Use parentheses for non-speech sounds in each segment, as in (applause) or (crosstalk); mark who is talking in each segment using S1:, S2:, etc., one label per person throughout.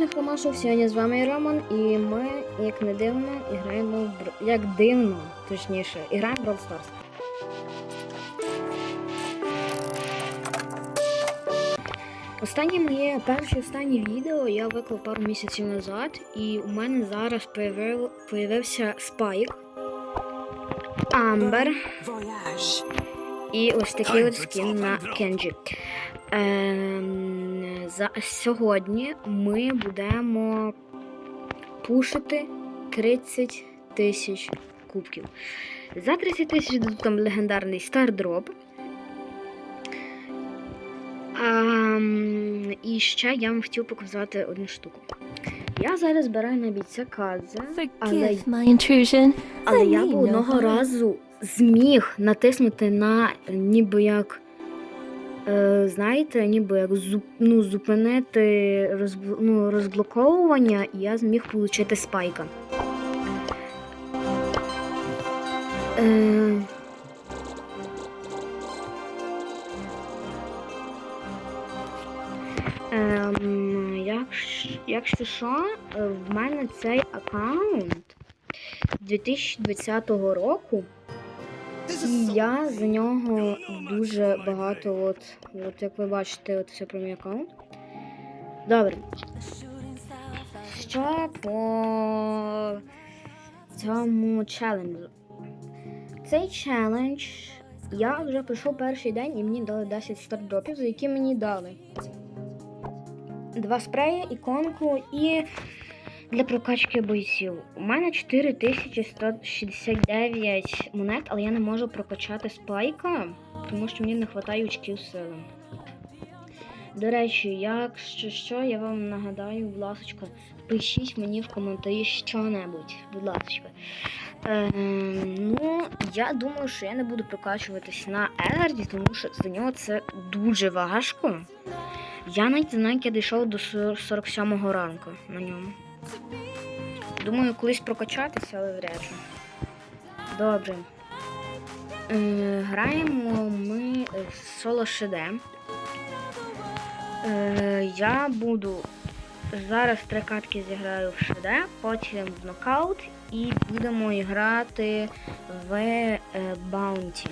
S1: музичних ромашок. Сьогодні з вами Роман, і ми, як не дивно, граємо в як дивно, точніше, граємо в Brawl Stars. Останнє моє перше останнє відео я виклав пару місяців назад, і у мене зараз появив, появився спайк, Амбер і ось такий от скін на Кенджі. Ем, за сьогодні ми будемо пушити 30 тисяч кубків. За 30 тисяч дадуть там легендарний стардроп. І ще я вам хотів показати одну штуку. Я зараз збираю на бійця Кадзе, але але я б одного разу зміг натиснути на ніби як. Е, знаєте, ніби як зуп, ну, зупинити розб, ну, розблоковування, і я зміг отримати спайка. Е, Ем, якщо, якщо що, в мене цей аккаунт 2020 року, і я за нього дуже багато, от, от як ви бачите, от все про мій аккаунт. Добре. Що по цьому челенджу? Цей челендж я вже пройшов перший день і мені дали 10 стардропів, за які мені дали два спреї, іконку і для прокачки бойців. У мене 4169 монет, але я не можу прокачати спайка, тому що мені не вистачає очків сили. До речі, якщо що, я вам нагадаю, будь ласка, пишіть мені в коментарі що-небудь, будь ласка. Е, ну, я думаю, що я не буду прокачуватись на Егарді, тому що за нього це дуже важко. Я навіть знаю, як я дійшов до 47-го ранку на ньому. Думаю, колись прокачатися, але вряд ли. Добре. Е, граємо ми в соло ШД. Е, я буду зараз три катки зіграю в ШД, потім в нокаут і будемо грати в е, Баунті.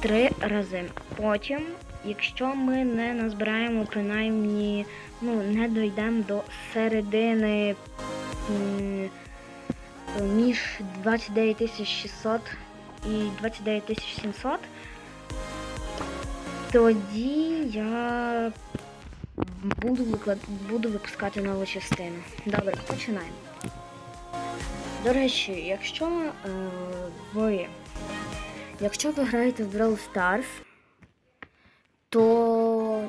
S1: Три рази. Потім якщо ми не назбираємо принаймні, ну, не дійдемо до середини між 29600 і 29700, тоді я буду, випускати нову частину. Добре, починаємо. До речі, якщо е, ви якщо ви граєте в Brawl Stars, то,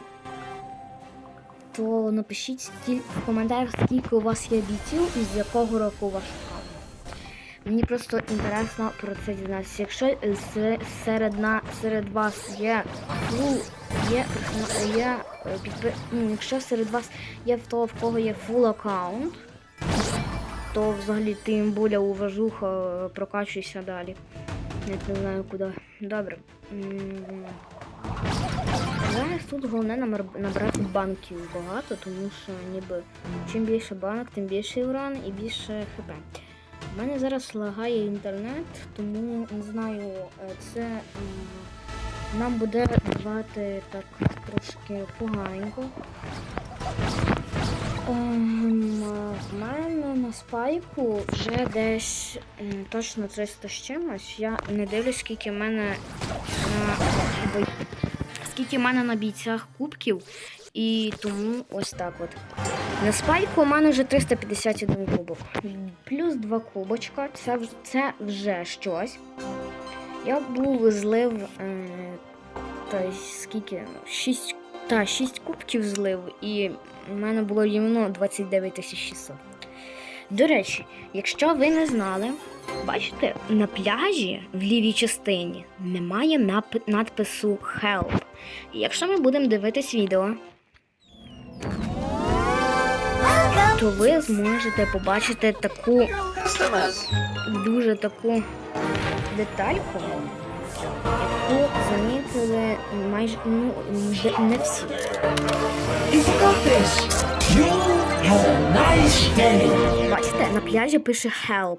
S1: то напишіть в коментарях, скільки у вас є бійців і з якого року ваш аккаунт. Мені просто інтересно про це дізнатися. Якщо серед, на, серед вас є фул, є, є е, підпи- ну, якщо серед вас є в того, в кого є фул аккаунт, то взагалі тим буля уважуха прокачуйся далі. Навіть не знаю куди. Добре. Зараз тут головне набрати банків багато, тому що ніби чим більше банок, тим більше урон і більше хп. У мене зараз лагає інтернет, тому не знаю, е, це нам буде давати так трошки поганенько. Ем, в мене на спайку вже десь точно 300 з чимось. Я не дивлюсь, скільки в мене на скільки в мене на бійцях кубків, і тому ось так от. На спайку у мене вже 351 кубок. Плюс 2 кубочка. Це, це вже щось. Я був злив е, та скільки? 6, та, 6 кубків злив, і в мене було рівно 29 600. До речі, якщо ви не знали, бачите, на пляжі в лівій частині немає надпису Help. Якщо ми будемо дивитись відео, то ви зможете побачити таку дуже таку детальку, яку замітили майже ну, не всі. Бачите, на пляжі пише help.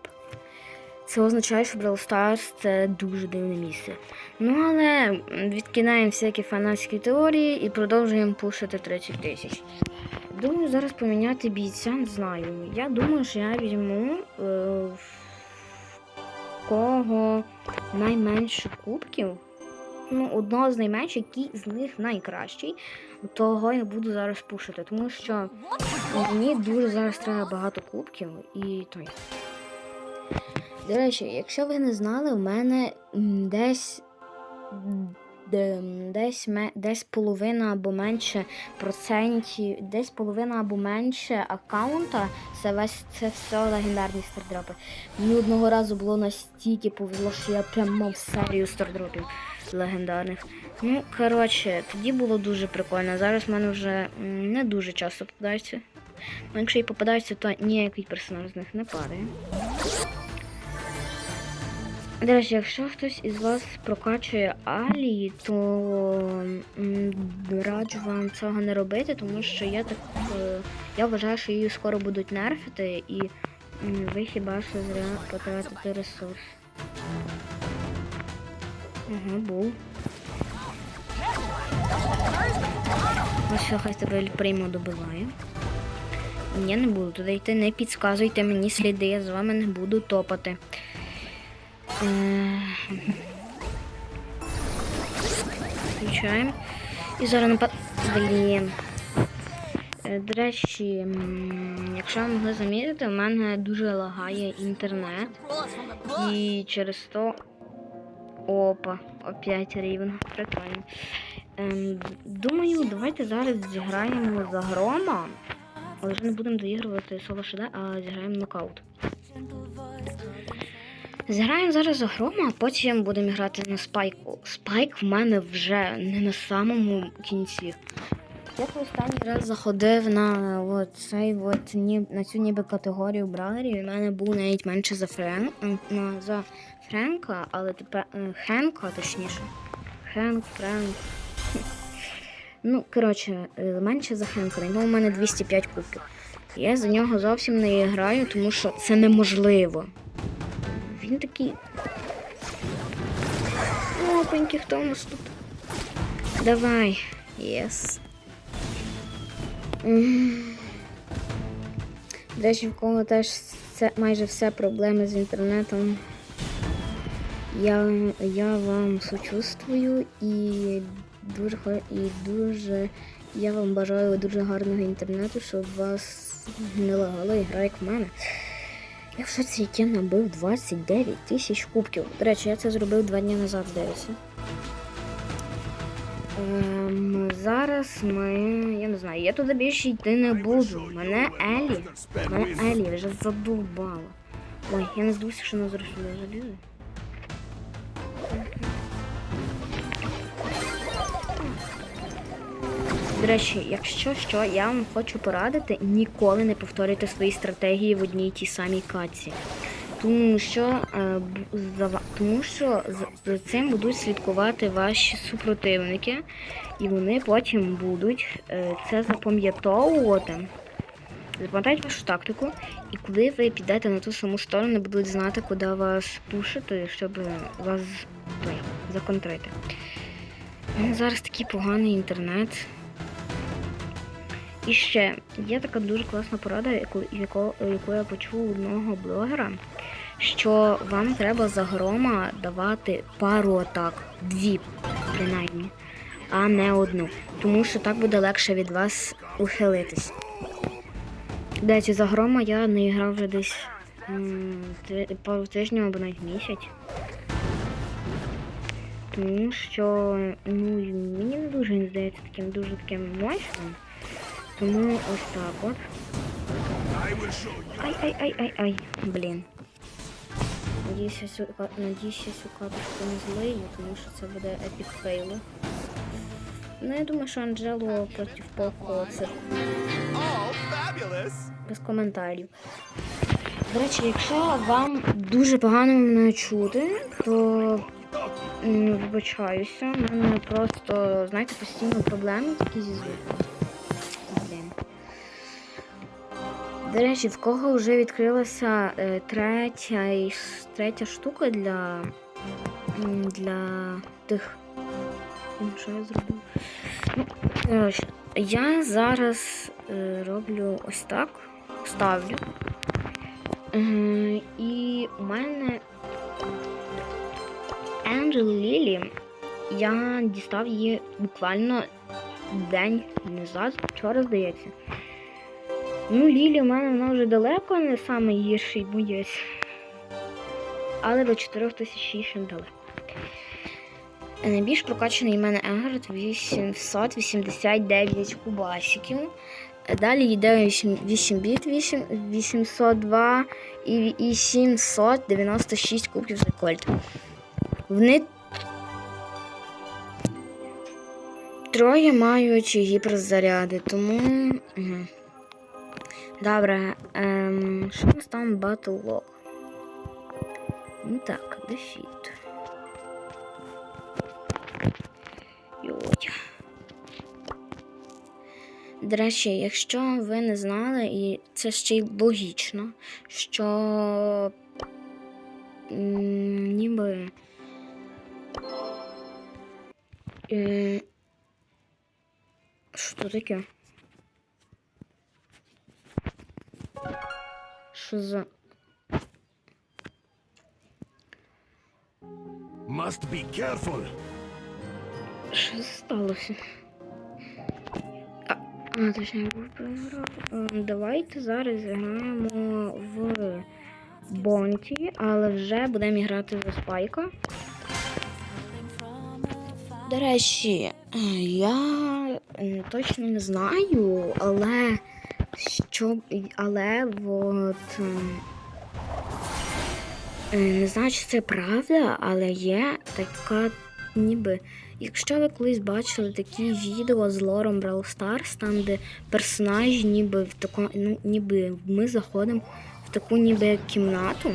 S1: Це означає, що Brawl Stars це дуже дивне місце. Ну але відкидаємо всякі фанатські теорії і продовжуємо пушити 30 тисяч. Думаю, зараз поміняти бійця, не знаю. Я думаю, що я візьму е, в кого найменше кубків. Ну, одного з найменших, який з них найкращий. Того я буду зараз пушити, тому що мені дуже зараз треба багато кубків і той. До речі, якщо ви не знали, в мене десь. Десь, десь половина або менше процентів, десь половина або менше аккаунта, це весь це все легендарні стардропи. Мені одного разу було настільки повезло, що я прям мав серію стардропів легендарних. Ну, коротше, тоді було дуже прикольно. Зараз в мене вже не дуже часто попадаються. Ну, якщо і попадаються, то ніякий персонаж з них не падає. До речі, якщо хтось із вас прокачує Алі, то раджу вам цього не робити, тому що я так е, я вважаю, що її скоро будуть нерфити, і ви хіба що зря потратите ресурс. Ага, був. Ось що хай тебе приймо добиває. Я не буду туди йти, не підказуйте мені сліди, я з вами не буду топати. Включаємо. І зараз напад. Блін. Е, До речі, якщо ви могли замітити, у мене дуже лагає інтернет. І через то. Опа, опять рівно. Прикольно. Ем, думаю, давайте зараз зіграємо за грома. Але вже не будемо доігрувати соло ШД, а зіграємо нокаут. Зіграємо зараз за грома, а потім будемо грати на спайку. Спайк в мене вже не на самому кінці. Я останній раз заходив на от цей от, ні, на цю ніби категорію браерів, і в мене був навіть менше за Френ, на, за Френка, але тепер е, Хенка, точніше. Хенк, Френк. (laughs) Ну, коротше, е, менше за Хенка. Нього у мене 205 кубків. Я за нього зовсім не граю, тому що це неможливо. Він такий. Опаньки, хто у нас тут? Давай. Єс. До речі, в кого теж це майже все проблеми з інтернетом. Я, я вам сочувствую і дуже і дуже я вам бажаю дуже гарного інтернету, щоб вас не лагало і гра як в мене. Я в шоці, я набив 29 тисяч кубків. До речі, я це зробив два дні назад, здається. Ем, зараз ми. Я не знаю, я туди більше йти не буду. Мене Елі. Мене Елі вже задовбала. Ой, я не здивуюся, що вона зараз сюди До речі, якщо що, я вам хочу порадити, ніколи не повторюйте свої стратегії в одній тій самій каці. Тому що, е, за, тому що за цим будуть слідкувати ваші супротивники, і вони потім будуть е, це запам'ятовувати. Запам'ятають вашу тактику, і коли ви підете на ту саму сторону, будуть знати, куди вас пушити, щоб вас той, законтрити. У мене зараз такий поганий інтернет. І ще є така дуже класна порада, яку, яку, яку я почув у одного блогера, що вам треба за грома давати пару атак, дві принаймні, а не одну. Тому що так буде легше від вас ухилитись. Десь за грома я не грав вже десь м, пару тижнів або навіть місяць. Тому що ну, мені не дуже він здається таким дуже таким мощним. Тому ось так от. Ай-ай-ай-ай-ай. Блін. Надіюсь, я цю, катушку не злию, тому що це буде епік фейло. Ну, я думаю, що Анджело проти Поко це
S2: Oh,
S1: без коментарів. До речі, якщо вам дуже погано мене чути, то вибачаюся. У мене просто, знаєте, постійно проблеми такі зі звуком. До речі, в кого вже відкрилася е, третя, третя штука для, для тих. Що я зробив? Ну, я зараз е, роблю ось так, ставлю. І у мене Angel Lily, я дістав її буквально день назад, вчора здається. Ну, Лілі у мене вона вже далеко не найгірший боєць. Але до 4 тисяч ще далеко. Е, Найбільш прокачаний у мене Егрет 889 кубасиків. Е, Далі йде 8, 8 біт 8, 802 і, і 796 кубків за кольт. Вони троє мають гіперзаряди, тому. Угу. Добре, ем, що нас там Log? Ну так, дефіт. Йой. До речі, якщо ви не знали, і це ще й логічно, що ніби е, що таке? Що за.
S3: Must be careful.
S1: Що сталося? А, а точніше, був програв. Е, Давайте зараз зіграємо в Бонті, але вже будемо грати за спайка. До речі, е, я е, точно не знаю, але що. Але от. ем, е, Не знаю, чи це правда, але є така ніби. Якщо ви колись бачили такі відео з лором Brawl Stars, там де персонажі ніби в таку, ну, ніби ми заходимо в таку ніби кімнату,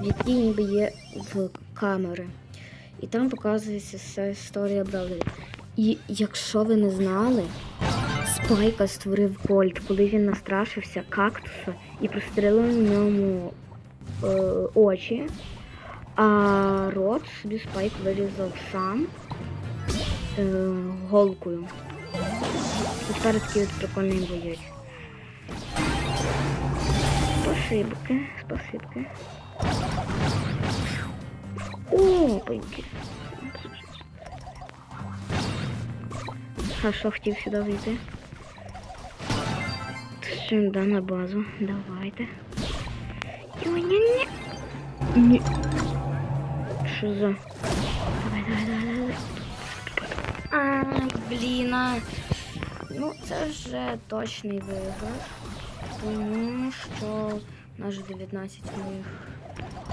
S1: в якій ніби є в камери. І там показується вся історія Бравлера. І якщо ви не знали, Спайка створив кольт, коли він настрашився кактуса і прострелив ньому е, очі. А рот собі спайк вирізав сам е, голкою. І тепер такий от прикольний боєць. Спасибки, спасибки. Опаньки. А що хотів сюди вийти? Сюди на базу. Давайте. Ні-ні-ні. Ні. Що за? Давай, давай, давай, давай. А, блін. а. Ну, це вже точний виграш. Тому що у нас же 19 моїх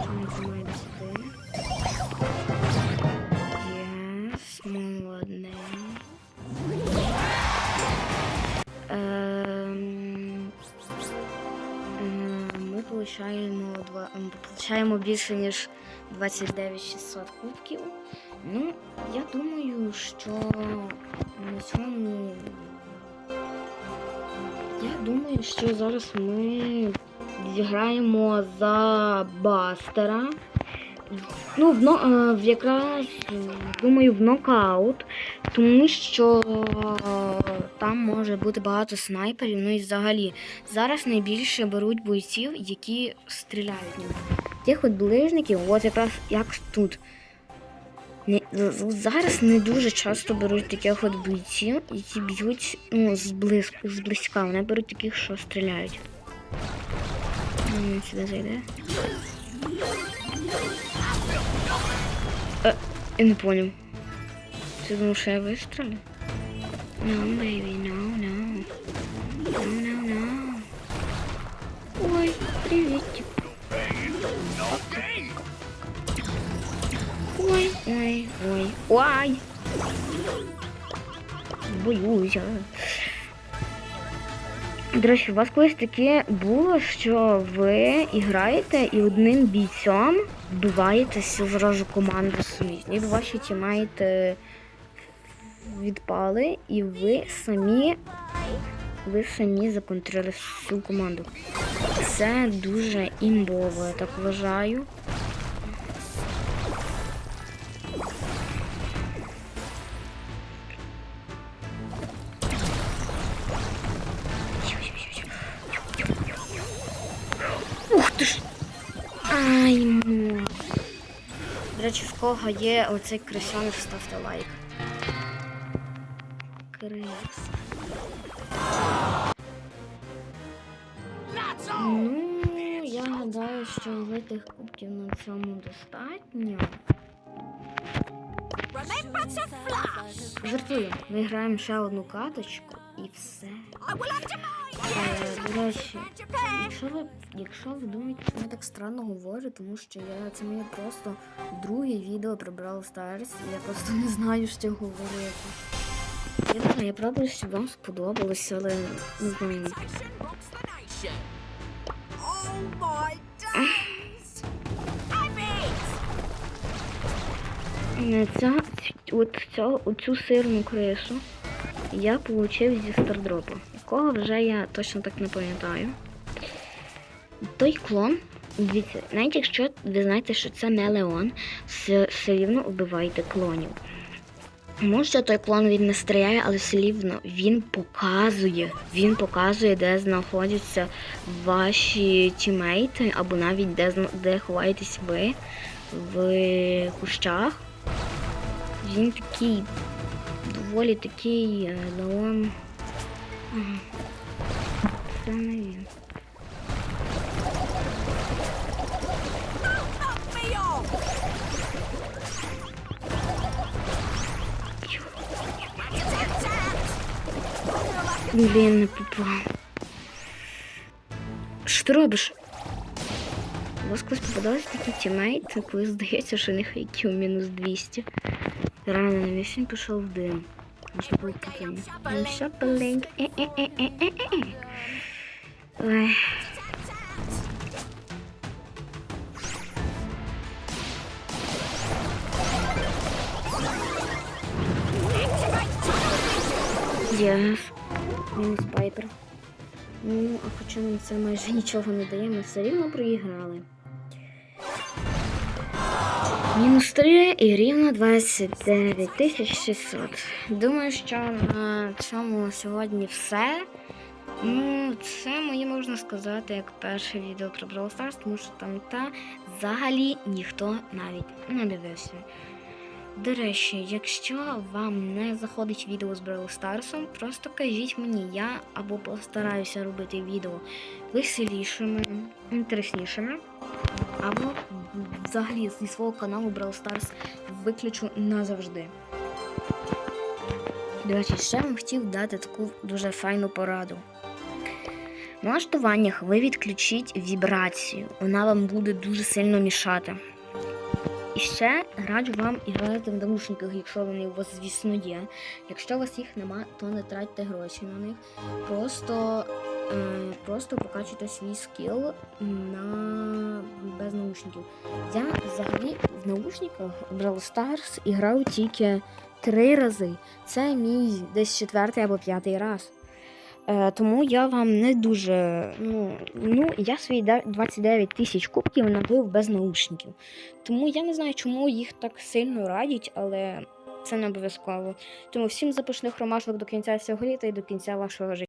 S1: чоловік має 10. получаємо, два, ем, получаємо більше, ніж 29 кубків. Ну, я думаю, що на цьому. Я думаю, що зараз ми зіграємо за Бастера. Ну, в, но- е, в якраз думаю, в нокаут, тому що е, там може бути багато снайперів. Ну і взагалі зараз найбільше беруть бойців, які стріляють. Тих от ближників, от якраз як тут. Не, зараз не дуже часто беруть таких от бойців, які б'ють ну, зблизь, зблизька. Вони беруть таких, що стріляють. М, Сюди зайде. Е, я не понял. Ти думав, що я вистрелю? No, baby, no, no. No, no, no. Ой, приветик. Ой, ой, ой, ой. Боюся. До речі, у вас колись таке було, що ви граєте і одним бійцем вбиваєтеся зразу команду свою. Ніби ваші тімейти відпали, і ви самі ви самі законтрили всю команду. Це дуже імбово, я так вважаю. Ух ти ж! Ай, ну. До речі, в кого є оцей крисьоник, ставте лайк. Крис. Ну, я гадаю, що великих кубків на цьому достатньо. Жартую, ми граємо ще одну каточку і все. Е, До речі, якщо ви, якщо ви думаєте, що я так странно говорю, тому що я це моє просто друге відео про Brawl Stars, і я просто не знаю, що говорити. Я не знаю, я правда, щоб вам сподобалося, але не знаю. Ця, от цю, оцю сирну крису я отримав зі стардропу, якого вже я точно так не пам'ятаю. Той клон, навіть якщо ви знаєте, що це не Леон, все рівно вбивайте клонів. Може, той клон він не стріляє, але все він показує, він показує, де знаходяться ваші тімейти, або навіть де, де ховаєтесь ви в кущах. Він такий доволі такий е, Леон. Це не він. Блін, не попав. Що ти робиш? У вас колись попадалися такі тімейти, коли здається, що у них IQ мінус 200. Рано на він пішов в дим. Може бути таким. I'm shopping. Е-е-е-е-е-е. Ой. Yes. Мінус Пайпер. Ну, а хоча нам це майже нічого не дає, ми все рівно проіграли. Мінус 3 і рівно 29 600. Думаю, що на цьому сьогодні все. Ну, це моє можна сказати як перше відео про Brawl Stars, тому що там та взагалі ніхто навіть не дивився. До речі, якщо вам не заходить відео з Brawl Stars, просто кажіть мені, я або постараюся робити відео веселішими, інтереснішими, або взагалі зі свого каналу Brawl Stars виключу назавжди. До речі, ще вам хотів дати таку дуже файну пораду. В налаштуваннях ви відключіть вібрацію, вона вам буде дуже сильно мішати. І ще раджу вам грати в наушниках, якщо вони у вас, звісно, є. Якщо у вас їх нема, то не тратьте гроші на них. Просто, е, просто покачуйте свій скіл на без наушників. Я взагалі в наушниках Brawl Stars грав тільки три рази. Це мій десь четвертий або п'ятий раз. Е, тому я вам не дуже. Ну, ну я свої 29 тисяч кубків набив без наушників. Тому я не знаю, чому їх так сильно радять, але це не обов'язково. Тому всім запашних ромашок до кінця цього літа і до кінця вашого життя.